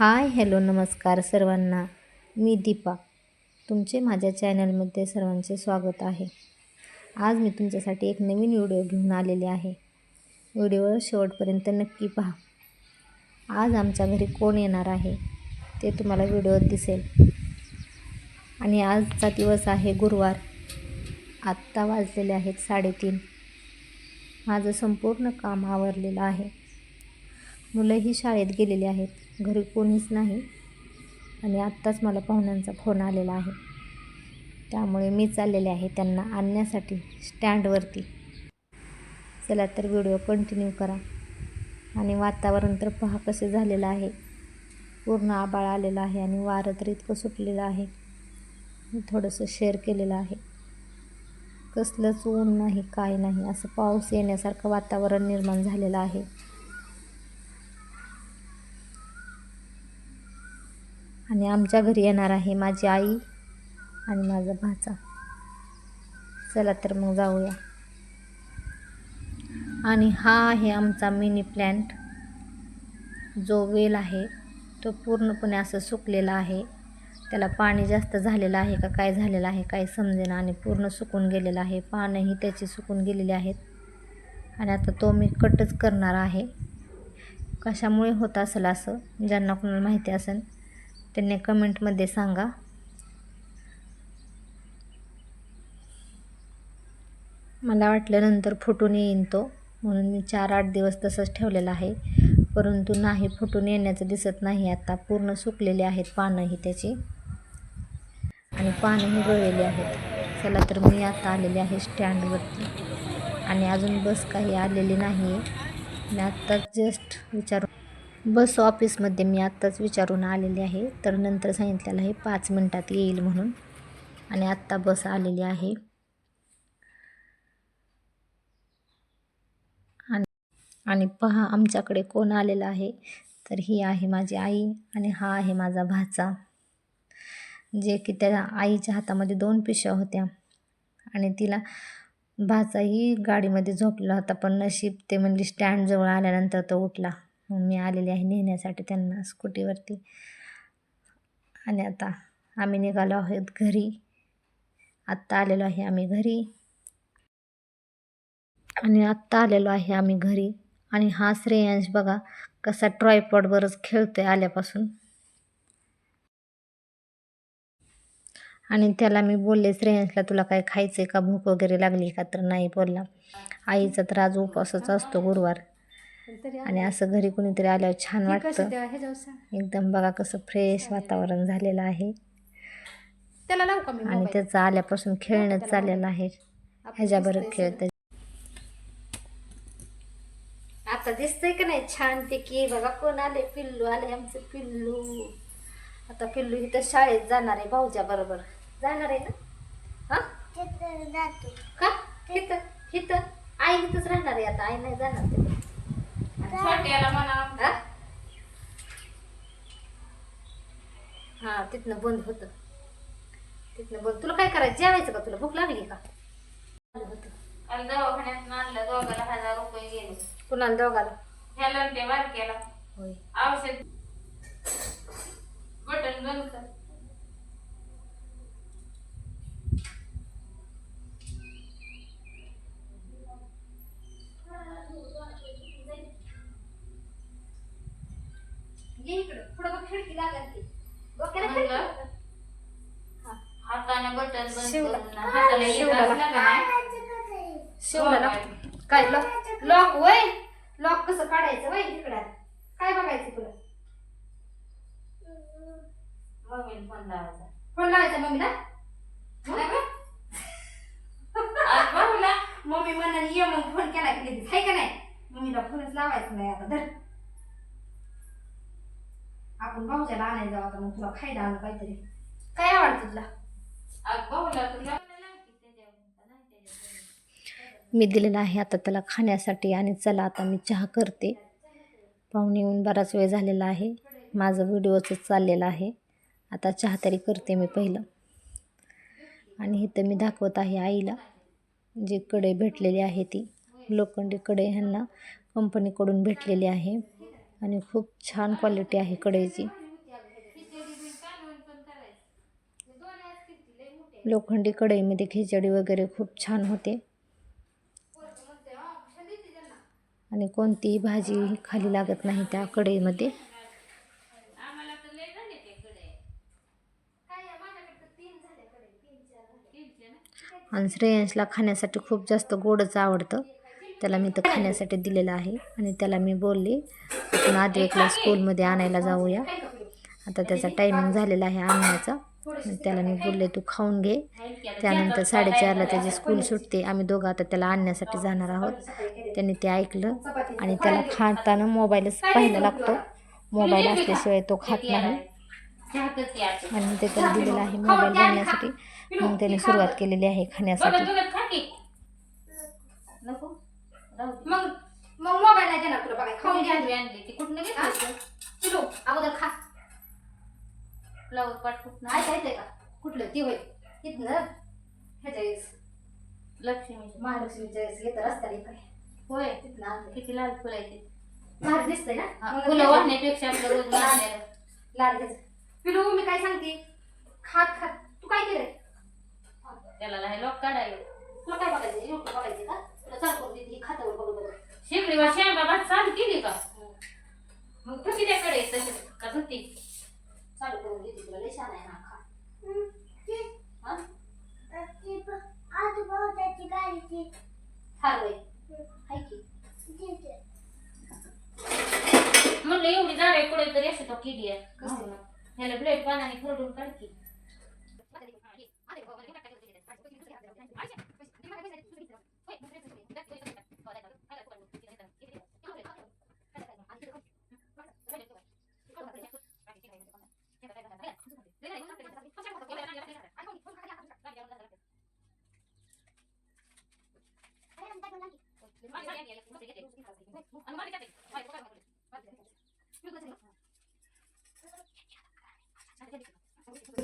Hi hello नमस्कार सर्वांना. मी दीपा. तुमचे माझ्या चॅनलमध्ये सर्वांचे स्वागत आहे. आज मी तुमच्यासाठी एक नवीन व्हिडिओ घेऊन आलेले आहे. व्हिडिओ शेवटपर्यंत नक्की पहा. आज आमच्या घरी कोण येणार आहे ते तुम्हाला व्हिडिओत दिसेल. आणि आजचा दिवस आहे गुरुवार. आत्ता वाजलेले आहेत साडेतीन. माझं संपूर्ण काम आवरलेलं आहे. मुलंही शाळेत गेलेली आहेत. घरी कोणीच नाही आणि आत्ताच मला पाहुण्यांचा फोन आलेला आहे. त्यामुळे मी चाललेले आहे त्यांना आणण्यासाठी स्टँडवरती चला तर व्हिडिओ कंटिन्यू करा. आणि वातावरण तर पहा कसं झालेलं आहे. पूर्ण आबाळ आलेला आहे आणि वारं तर इतकं सुटलेलं आहे. मी थोडंसं शेअर केलेलं आहे. कसलंच ऊन नाही काय नाही असं पाऊस येण्यासारखं वातावरण निर्माण झालेलं आहे. आणि आमच्या घरी येणार आहे माझी आई आणि माझा भाचा. चला तर मग जाऊया. आणि हा आहे आमचा मिनी प्लॅन्ट जो वेल आहे तो पूर्णपणे असं सुकलेला आहे. त्याला पाणी जास्त झालेलं आहे का काय झालेलं आहे काय समजेना. आणि पूर्ण सुकून गेलेलं आहे. पानंही त्याची सुकून गेलेली आहेत. आणि आता तो मी कटच करणार आहे. कशामुळे होत असेल असं ज्यांना कोणाला माहिती असेल त्यांनी कमेंटमध्ये सांगा. मला वाटल्यानंतर फुटून येईन तो म्हणून मी चार आठ दिवस तसंच ठेवलेलं आहे. परंतु नाही फुटून येण्याचं दिसत नाही. आता पूर्ण सुकलेले आहेत पानंही त्याची. आणि पानंही गळलेली आहेत. चला तर मी आता आलेले आहे स्टँडवरती. आणि अजून बस काही आलेली नाही आहे मी आत्ताच जस्ट विचारून बस ऑफिसमध्ये मी आत्ताच विचारून आलेली आहे तर नंतर सांगितलेलं आहे पाच मिनटात येईल म्हणून. आणि आत्ता बस आलेली आहे. आणि आणि पहा आमच्याकडे कोण आलेला आहे? तर ही आहे माझी आई आणि हा आहे माझा भाचा जे की त्या आईच्या हातामध्ये दोन पिशव्या होत्या. आणि तिला भाचाही गाडीमध्ये झोपला होता पण नशीब ते म्हणजे स्टँडजवळ आल्यानंतर तो उठला. मी आलेली आहे नेण्यासाठी त्यांना स्कूटीवरती. आणि आता आम्ही निघालो आहोत घरी. आत्ता आलेलो आहे आम्ही घरी. आणि आत्ता आलेलो आहे आम्ही घरी. आणि हा श्रेयांश बघा कसा ट्रॉयपॉडवरच खेळतोय आल्यापासून. आणि त्याला मी बोलले श्रेयांशला तुला काय खायचं आहे का? भूक वगैरे लागली का? तर नाही बोलला. आईचा तर आज उपवासच असतो गुरुवार. आणि असं घरी कुणीतरी आल्यावर छान वाटतं. एकदम बघा कसं फ्रेश वातावरण झालेलं आहे. त्याला का आणि त्याचं आल्यापासून खेळणं चाललेलं आहे. ह्याच्याबरोबर खेळतं आता दिसतंय का नाही छान पैकी बघा कोण आले? पिल्लू आले आमचं पिल्लू. आता पिल्लू इथं शाळेत जाणार आहे भाऊच्या बरोबर. जाणार आहे ना? हा? का? इथं इथं. आई इथंच राहणार आहे आता. आई नाही जाणार म्हणा. हा? हा तिथनं बंद होतं. तिथनं बंद. तुला काय करायचं? जेवायचं का तुला? भूक लागली का. काल दवाखान्यात आणलं दोघाला हजार रुपये गेले. कुणाला दोघाला? ह्याला ते बारक्याला होय. औषध. बटन बंद कर. इकडं पुढं बघ खिडकी लागल ती. डोक्याला म्हणलं? खिडकी लागल. हा. हाताने बटन बंद शिवला. करून ना. हाताला घेत शिवला. असलं का नाही? शिवला लॉक काय? लॉक लॉक वय? लॉक कसं काढायचं वय इकडं? काय बघायचं तुला? मम्मीने फोन लावायचा. फोन लावायचा मम्मीला? नाही का? आज मम्मी म्हणाल ये मग फोन केला की लगेच. हाय का नाही? मम्मीला फोनच लावायचा नाही आता. धर आपण भाऊच्याला आणायला जाऊ आता मग तुला खायला आणू काहीतरी. काय आवडतं तुला? मी दिलेला आहे आता त्याला खाण्यासाठी आणि चला आता मी चहा करते. पाहुणे येऊन बराच वेळ झालेला आहे. माझं व्हिडिओचं चाललेलं आहे. आता चहा तरी करते मी पहिलं. आणि इथं मी दाखवत आहे आईला. जी कडे भेटलेली आहे ती. लोखंडी कडे ह्यांना कंपनीकडून भेटलेली आहे. आणि खूप छान क्वालिटी आहे कढईची लोखंडी कढईमध्ये खिचडी वगैरे खूप छान होते. आणि कोणतीही भाजी खाली लागत नाही त्या कढईमध्ये आणि श्रेयांशला खाण्यासाठी खूप जास्त गोडच आवडतं. त्याला मी तर खाण्यासाठी दिलेलं आहे. आणि त्याला मी बोलले आपण आधी एकला स्कूलमध्ये आणायला जाऊया. आता त्याचा टायमिंग झालेला आहे आणण्याचा त्याला मी बोलले तू खाऊन घे. त्यानंतर साडेचारला त्याची स्कूल सुटते. आम्ही दोघं आता त्याला आणण्यासाठी जाणार आहोत. त्यांनी ते ऐकलं आणि त्याला खाताना मोबाईलच पाहायला लागतो. मोबाईल असल्याशिवाय तो खात नाही. आणि ते त्याला दिलेला आहे मोबाईल बघण्यासाठी मग त्याने सुरुवात केलेली आहे खाण्यासाठी. मग मग मोबाईल नाही देणार तुला बघाय खाऊन घ्या. आणली ती कुठनं घेतली किलो अगोदर खा. फ्लावर पाट कुठनं ऐका येते का? कुठलं? ती होय. इथनं ह्याच्या वेळेस लक्ष्मी महालक्ष्मीच्या वेळेस येतं रस्त्याला इकडे होय. तिथनं. किती लाल फुलं आहे ते. भारी दिसतंय ना? मग फुलं. वाढण्यापेक्षा आपलं रोज. लाल. घ्यायचं पिलू मी काय सांगते? खात खात. तू काय केलंय? त्याला नाही लोक काढायला. तुला काय बघायचं युट्यूब बघायचं का? तुला चाल करून देते ही खात्यावर बघू बघू. शेकडी वा शेंगा भात चालू केली का? मग तू कित्याकडे तशी का धुती चालू करून देते तुला लय छान आहे ना खा हा? फार वय हाय की म्हणलं एवढी झाडे पुढे तरी अशी तो किडी आहे कसली? ह्याला ब्लेड पाण्याने खरडून काढ की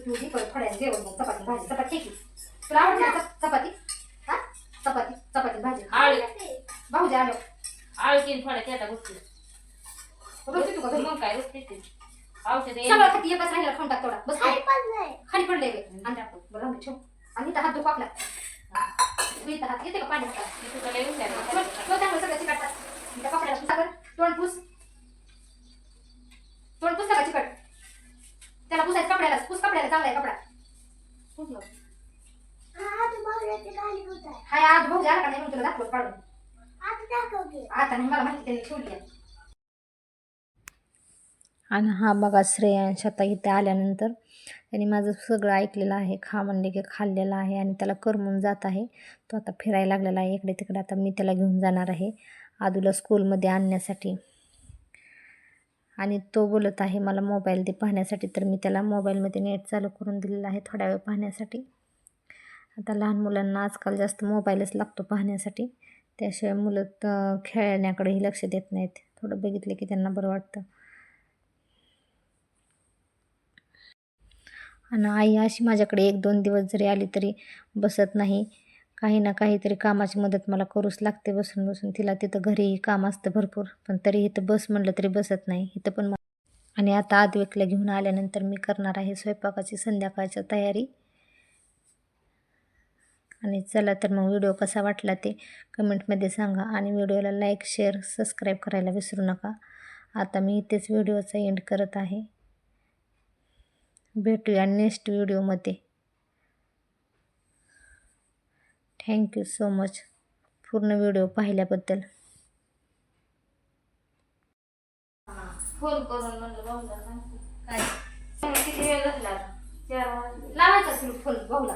तू घे परत जेवण मग चपाती भाजी चपाती की। तुला आवडते ना चप- चपाती हा? चपाती चपाती भाजी। आळू भाऊजी आलो। आळू तीन थोड्या त्या गोष्टी। बघते तू का? मग काय गोष्टी ते? औषध सगळं खाती एकच राहिला टाक तेवढा बस खाली. खाली पडले आणि बरं ठेव. आणि इथं हात दुखू आपला. मी इथं हात येते का पाणी हातात? मी तुला येऊन द्या तो तो चांगलं सगळं चिकटतात. त्या कपड्याला पुसा कर तोंड पुस. तोंड पुस सगळं चिकट? त्याला पुसायचं कपड्याला पुस कपड्याला चांगला आहे कपडा हाय आज भाऊ झाला का नाही मग तुला दाखवत काढून आता नाही मला माहिती त्यांनी ठेवली आहे आणि हा बघा श्रेयांश आता इथे आल्यानंतर त्यांनी माझं सगळं ऐकलेलं आहे खा म्हणले की खाल्लेलं आहे आणि त्याला करमून जात आहे. तो आता फिरायला लागलेला आहे इकडे तिकडे. आता मी त्याला घेऊन जाणार आहे आदूला स्कूलमध्ये आणण्यासाठी. आणि तो बोलत आहे मला मोबाईल दे पाहण्यासाठी. तर मी त्याला मोबाईलमध्ये नेट चालू करून दिलेलं आहे थोड्या वेळ पाहण्यासाठी. आता लहान मुलांना आजकाल जास्त मोबाईलच लागतो पाहण्यासाठी. त्याशिवाय मुलं खेळण्याकडेही लक्ष देत नाहीत. थोडं बघितलं की त्यांना बरं वाटतं. आणि आई अशी माझ्याकडे एक दोन दिवस जरी आली तरी बसत नाही. काही ना काहीतरी कामाची मदत मला करूच लागते बसून बसून. तिला तिथं घरीही काम असतं भरपूर पण तरी इथं बस म्हटलं तरी बसत नाही. इथं पण आणि आता आदवेकला घेऊन आल्यानंतर मी करणार आहे स्वयंपाकाची संध्याकाळची तयारी. आणि चला तर मग व्हिडिओ कसा वाटला ते कमेंटमध्ये सांगा आणि व्हिडिओला लाईक शेअर सबस्क्राईब करायला विसरू नका. आता मी इथेच व्हिडिओचा एंड करत आहे. भेटूया नेक्स्ट व्हिडिओमध्ये थँक्यू सो मच पूर्ण व्हिडिओ पाहिल्याबद्दल. फोन करून म्हणलं भाऊला सांगते काय? किती वेळ झाला? चार लावायचा फोन फुल भाऊला.